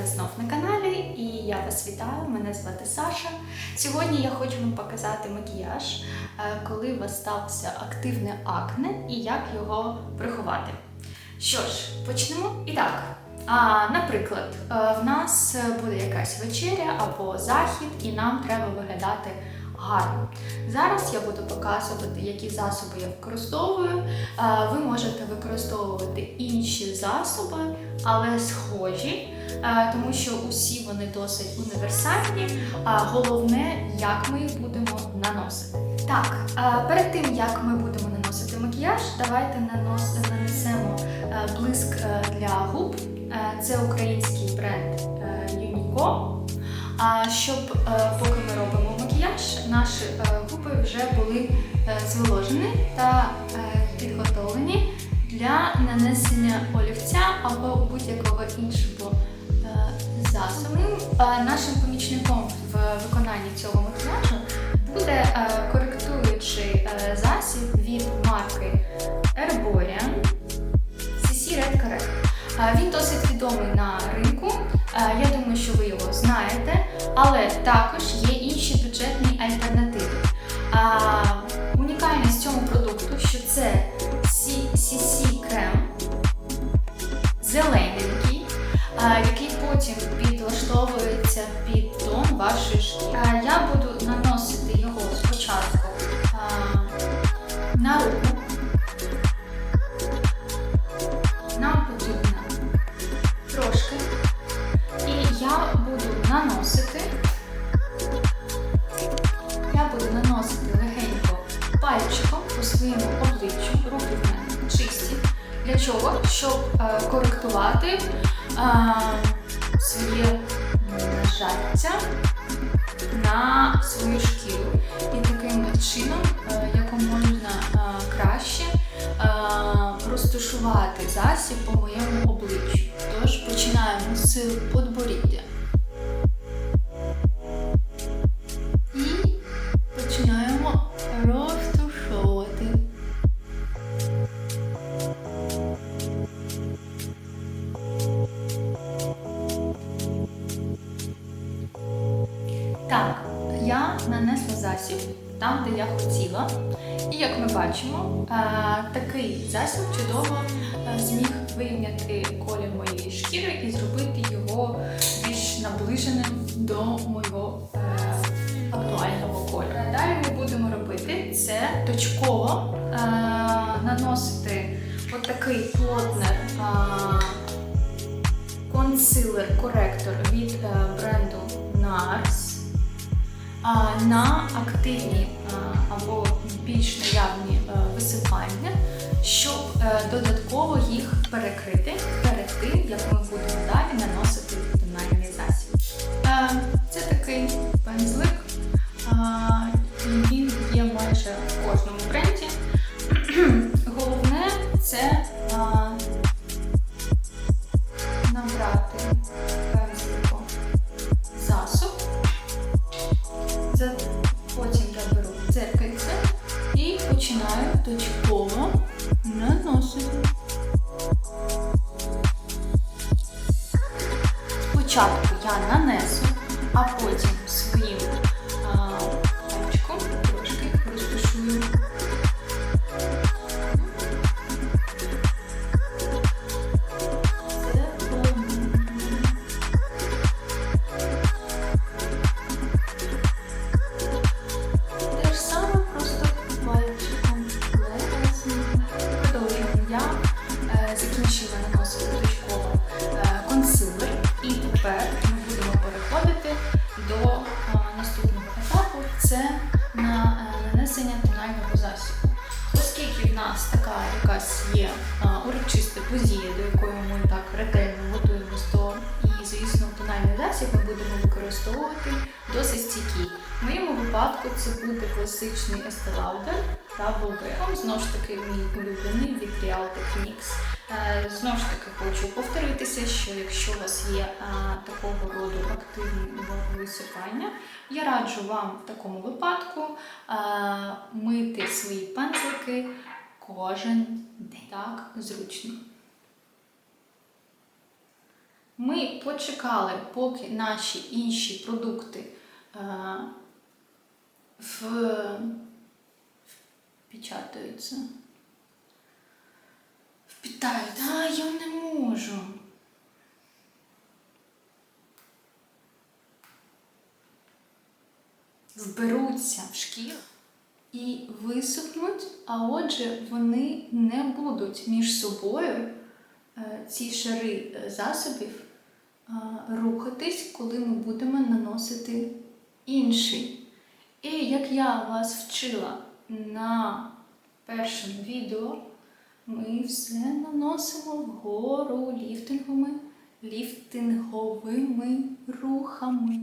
мене знов на каналі і я вас вітаю. Мене звати Саша. Сьогодні я хочу вам показати макіяж, е, коли у вас стався активне акне і як його приховати. Що ж, почнемо. І так. А, наприклад, е, в нас буде якась вечеря або захід, і нам треба виглядати гарно. Зараз я буду показувати, які засоби я використовую. Е, Ви можете використовувати інші засоби, але схожі, е, тому що усі вони досить універсальні. А Головне, як ми їх будемо наносити. Так, е, перед тим як ми будемо наносити макіяж, давайте нанос- нанесемо блиск для губ. Це український бренд. А щоб поки ми робимо макіяж, наші е, губи вже були е, зволожені та е, підготовлені для нанесення олівця або будь-якого іншого засобу. Нашим помічником в виконанні цього макіяжу буде коректуючий засіб від марки Herborian CC Red Correct. Він досить відомий на ринку. Я думаю, що ви його знаєте, але також є бюджетні альтернативи. А, Унікальність цього продукту, що це CC крем зелененький, який потім підлаштовується під тон вашої шкіри. Я буду наносити його спочатку на руку. Розташувати засіб по моєму обличчю. Тож починаємо з подборіддя. І починаємо розташовувати. Так, я нанесла засіб там, де я хотіла. І як ми бачимо, е, такий засіб чудово е, зміг вирівняти колір моєї шкіри і зробити його більш наближеним до мого е, актуального кольору. Далі ми будемо робити це точково е, наносити отакий плотнер консилер-коректор від бренду NARS на активні або більш наявні висипання, щоб е, додатково їх перекрити перед тим, як ми будемо далі наносити нанесення тонального засобу. Оскільки в нас така якась є урочиста подія, до якої ми так ретельно готуємося до і, звісно, тональний засіб ми будемо використовувати досить стійкий. В моєму випадку це буде класичний Estee Double Wear. Знову ж таки, мій улюблений від Real. Е, Знову ж таки, хочу повторитися, що якщо у вас є такого роду активні висипання, я раджу вам в такому випадку мити свої пензлики кожен день. Так, зручно. Ми почекали, поки наші інші продукти е, впечатаються. Впітають. А, я не можу. Вберуться в шкіру і висохнуть, а отже, вони не будуть між собою е, ці шари е, засобів е, рухатись, коли ми будемо наносити інший. І як я вас вчила на першому відео, ми все наносимо вгору ліфтинговими, ліфтинговими рухами.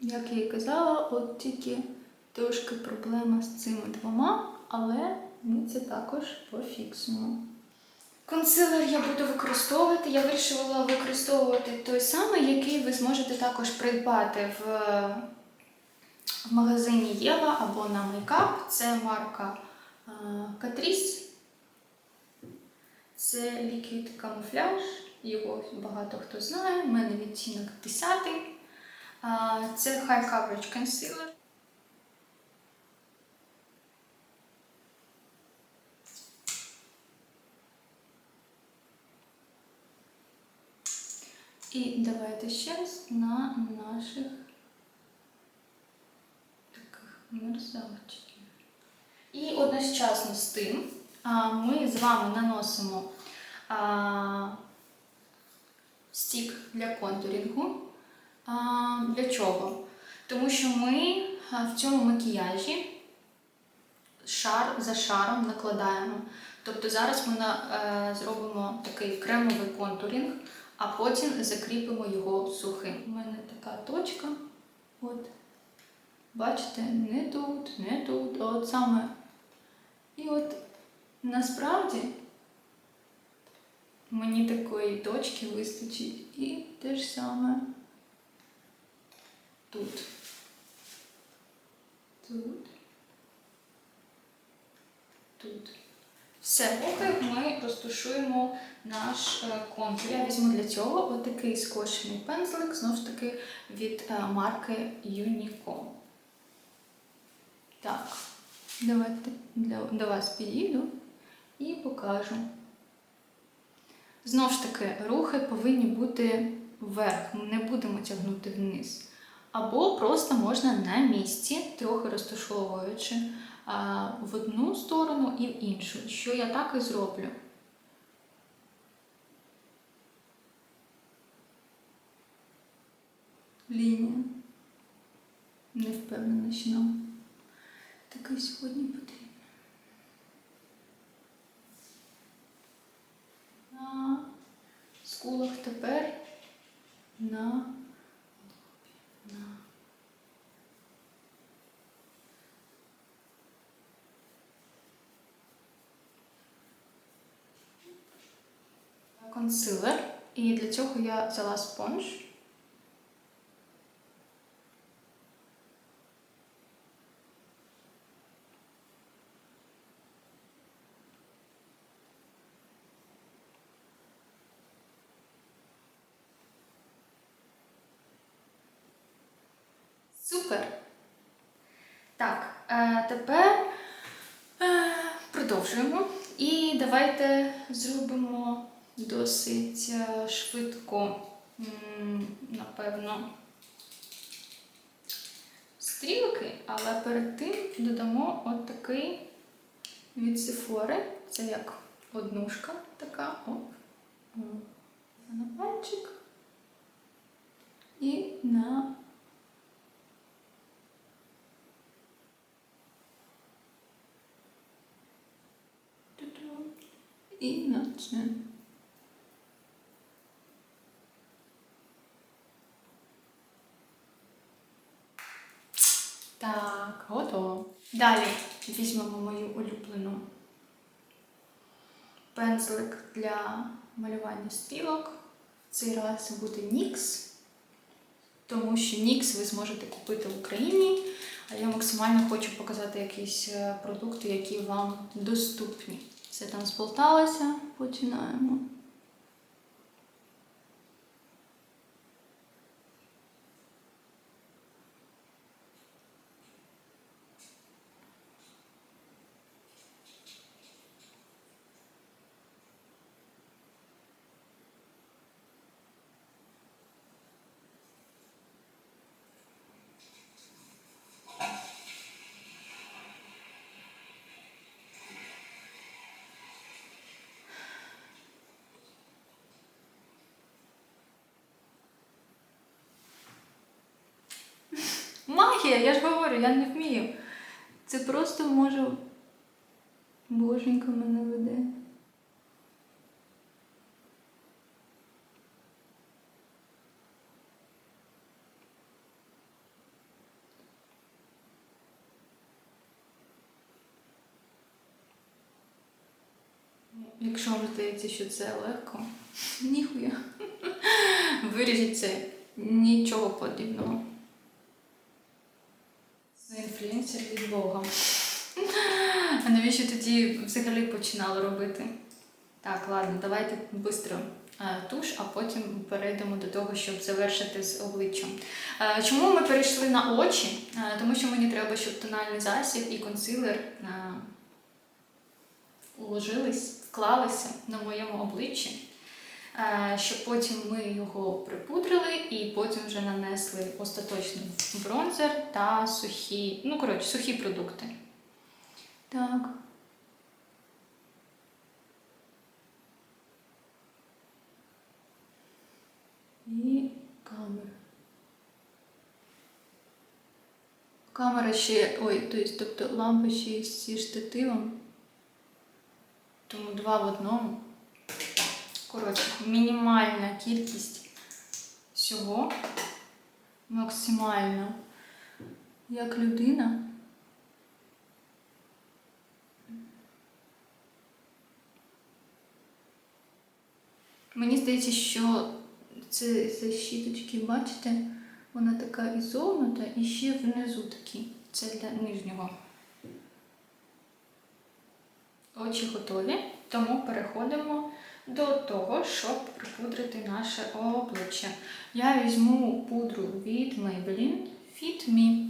Як я і казала, от тільки трошки проблема з цими двома, але ми це також пофіксуємо. Консилер я буду використовувати. Я вирішила використовувати той самий, який ви зможете також придбати в, в магазині Єва або на Makeup. Це марка е, Catrice. Це ліквід камуфляж, його багато хто знає. У мене відтінок 10. А, Це High Coverage Concealer. І давайте ще раз на наших таких мерзавчиків. І одночасно з тим ми з вами наносимо стік для контурінгу. Для чого? Тому що ми в цьому макіяжі шар за шаром накладаємо. Тобто зараз ми е, зробимо такий кремовий контурінг, а потім закріпимо його сухим. У мене така точка. От. Бачите, не тут, не тут, а от саме. І от насправді мені такої точки вистачить. І те ж саме тут. Тут. Тут. Все, поки ми розташуємо наш е, контур. Я візьму для цього отакий скошений пензлик, знову ж таки, від е, марки Unico. Давайте для, до вас підійду і покажу. Знову ж таки, рухи повинні бути вверх, ми не будемо тягнути вниз. Або просто можна на місці, трохи розташовуючи в одну сторону і в іншу, що я так і зроблю. Лінія. Не впевнена, що нам таке сьогодні потрібно. На скулах тепер на на консилер. І для цього я взяла спонж. Супер! Так, е, тепер е, продовжуємо. І давайте зробимо досить е, швидко, напевно, стрілки, але перед тим додамо от такий від Sephora. Це як однушка така. Оп. На пальчик. І на І. Так, готово. Далі візьмемо мою улюблену пензлик для малювання стрілок. Цей раз буде NYX, тому що NYX ви зможете купити в Україні, а я максимально хочу показати якісь е, продукти, які вам доступні. Все там сполталося, починаємо. Магія, я ж говорю, я не вмію. Це просто може. Боженька мене веде. Якщо вам здається, що це легко, ніхуя. Виріжіть це нічого подібного. Інфлюенсер від Бога. А навіщо тоді взагалі починали робити? Так, ладно, давайте швидко туш, а потім перейдемо до того, щоб завершити з обличчям. Е, Чому ми перейшли на очі? Е, Тому що мені треба, щоб тональний засіб і консилер е, уложились, вклалися на моєму обличчі, е, щоб потім ми його припудрили і потім вже нанесли остаточний бронзер та сухі, ну коротше, сухі продукти. Так. І камера. Камера ще, ой, то тобто лампа ще зі штативом. Тому два в одному. Коротше, мінімальна кількість всього. Максимально. Як людина. Мені здається, що це за щіточки, бачите, вона така ізогнута і ще внизу такі. Це для нижнього. Очі готові, тому переходимо до того, щоб припудрити наше обличчя. Я візьму пудру від Maybelline Fit Me.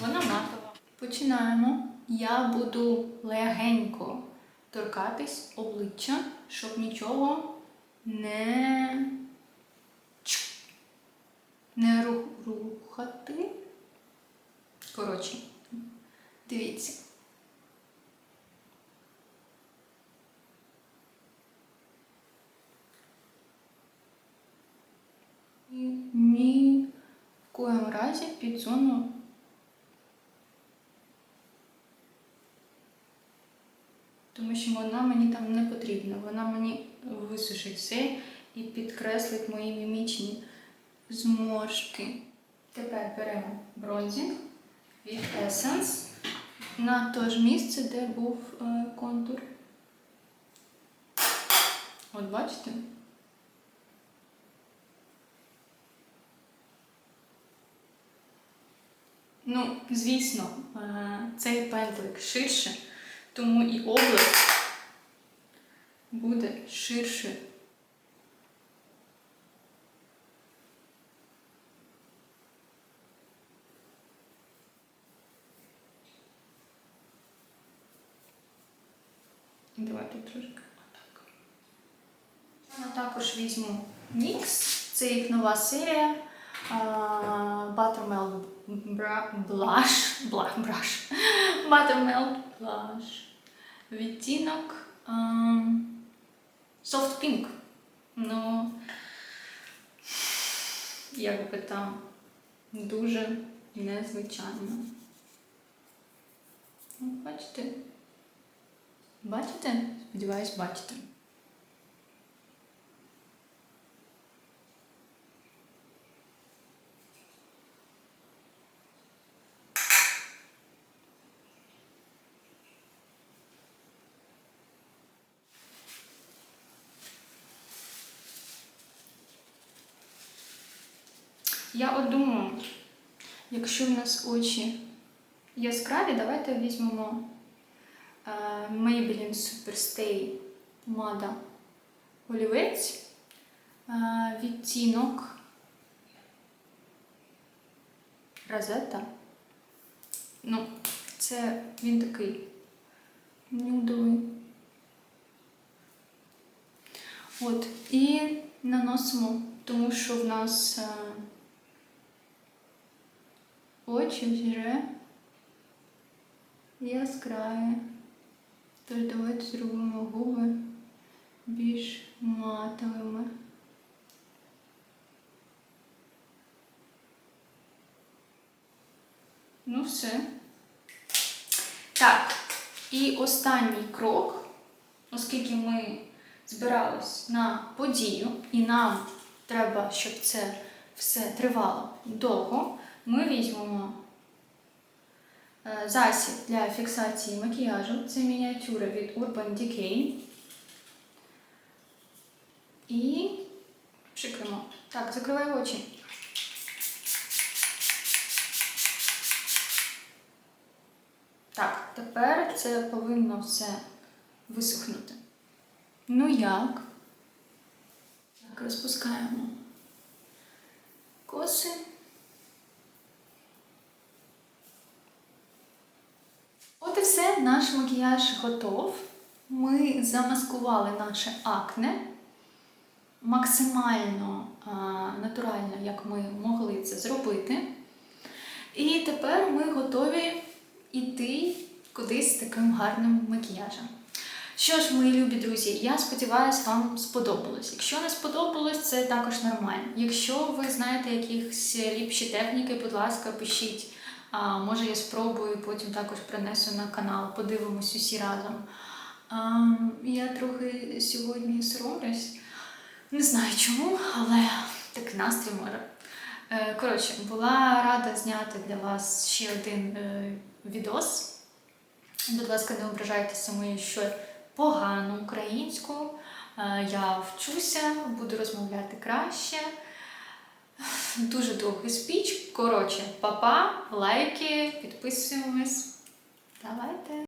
Вона матова. Починаємо. Я буду легенько торкатись обличчя, щоб нічого не, не рухати. Коротше, дивіться. Ні в коєму разі під зону тому що вона мені там не потрібна. Вона мені висушить все і підкреслить мої мімічні зморшки. Тепер беремо бронзінг від Essence на те ж місце, де був е, контур. От бачите? Ну, звісно, е, цей пензлик ширше, тому і область буде ширше. Давайте трошки отак. Я також візьму NYX, це їх нова серія. А, Buttermelt Blush, Brush. Buttermelt Blush. Відтінок Soft Pink. Ну, як би там, дуже незвичайно. Ну, Бачите? Бачите? Сподіваюсь, бачите. Я от думаю, якщо в нас очі яскраві, давайте візьмемо е, Maybelline Superstay помада олівець. Е, Відтінок Розета. Ну, це він такий нюдовий. От, і наносимо, тому що в нас е, очі вже яскраві. Тож давайте зробимо губи більш матовими. Ну, все. Так, і останній крок, оскільки ми збирались на подію, і нам треба, щоб це все тривало довго, ми візьмемо е, засіб для фіксації макіяжу. Це мініатюра від Urban Decay. І пшикаємо. Так, закривай очі. Так, тепер це повинно все висохнути. Ну як? Так, розпускаємо коси. От і все, наш макіяж готов. Ми замаскували наше акне максимально а, натурально, як ми могли це зробити. І тепер ми готові йти кудись з таким гарним макіяжем. Що ж, мої любі друзі, я сподіваюся, вам сподобалось. Якщо не сподобалось, це також нормально. Якщо ви знаєте якісь ліпші техніки, будь ласка, пишіть. А, може, я спробую, потім також принесу на канал, подивимось усі разом. А, я трохи сьогодні соромлюсь. Не знаю чому, але такий настрій може. Е, Коротше, була рада зняти для вас ще один е, відос. Будь ласка, не ображайтеся мою що погану українську. Е, Я вчуся, буду розмовляти краще. Дуже довгий спіч. Коротше, папа, лайки, підписуємось. Давайте.